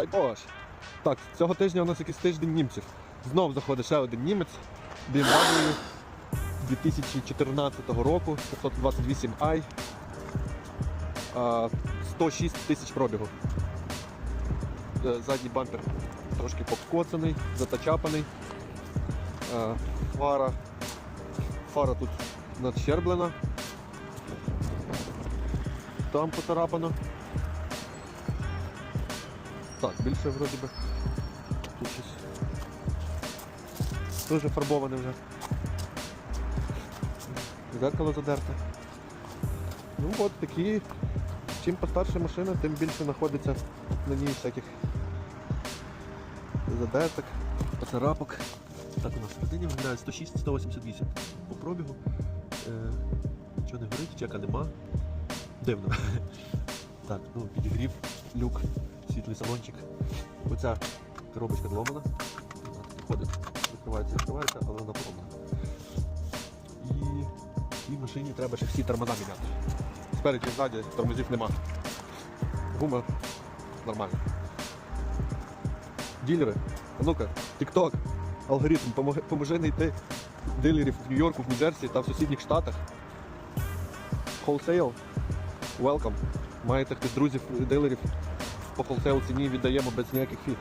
дай Боже. Так, цього тижня у нас якийсь тиждень німців. Знов заходить ще один німець BMW 2014 року, 528i. 106 тисяч пробігу. Е, Задній бампер трошки покоцаний, затачапаний. Е, Фара. Фара тут надщерблена. Там поцарапано. Так, більше вроді би. Тут щось. Дуже фарбоване вже. Зеркало задерте. Ну от такі. Чим постарша машина, тим більше знаходиться на ній всяких задерток, поцарапок. Так у нас всередині виглядає 106-188 по пробігу. Е, нічого не горить, чека нема. Дивно. Так, ну підігрів, люк, світлий салончик. Оця коробочка зломана. Виходить, відкривається, відкривається, але вона поломана. І цій машині треба ще всі тормоза міняти. Спереді, ззаді тормозів нема. Гума нормальна. Ділери, а ну-ка, TikTok, алгоритм, помоги- поможи знайти дилерів в Нью-Йорку, в Нью-Джерсі та в сусідніх штатах. Wholesale, welcome. Маєте хтось друзів, дилерів по wholesale ціні віддаємо без ніяких фі.